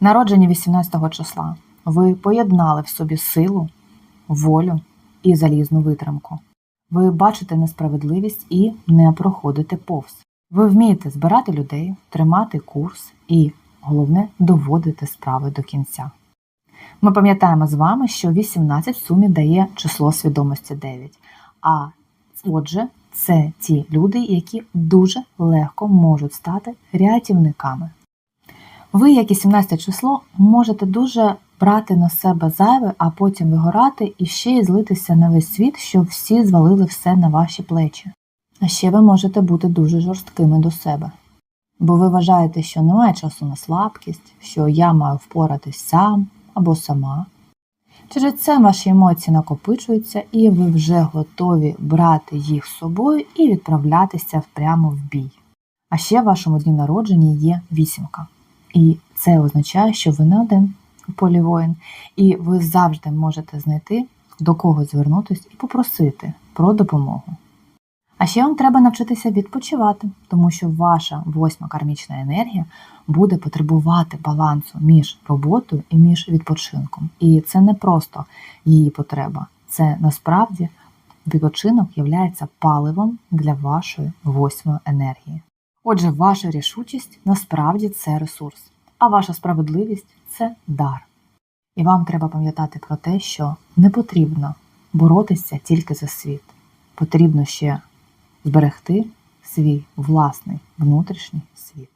Народжені 18 числа. Ви поєднали в собі силу, волю і залізну витримку. Ви бачите несправедливість і не проходите повз. Ви вмієте збирати людей, тримати курс і, головне, доводити справи до кінця. Ми пам'ятаємо з вами, що 18 в сумі дає число свідомості 9. А отже, це ті люди, які дуже легко можуть стати рятівниками. Ви, як і 17 число, можете дуже брати на себе зайве, а потім вигорати і ще й злитися на весь світ, що всі звалили все на ваші плечі. А ще ви можете бути дуже жорсткими до себе. Бо ви вважаєте, що немає часу на слабкість, що я маю впоратись сам або сама. Через це ваші емоції накопичуються, і ви вже готові брати їх з собою і відправлятися прямо в бій. А ще в вашому дні народження є вісімка. І це означає, що ви не один у полі воїн, і ви завжди можете знайти до кого звернутися і попросити про допомогу. А ще вам треба навчитися відпочивати, тому що ваша восьма кармічна енергія буде потребувати балансу між роботою і між відпочинком. І це не просто її потреба, це насправді відпочинок є паливом для вашої восьмої енергії. Отже, ваша рішучість насправді це ресурс, а ваша справедливість це дар. І вам треба пам'ятати про те, що не потрібно боротися тільки за світ. Потрібно ще зберегти свій власний внутрішній світ.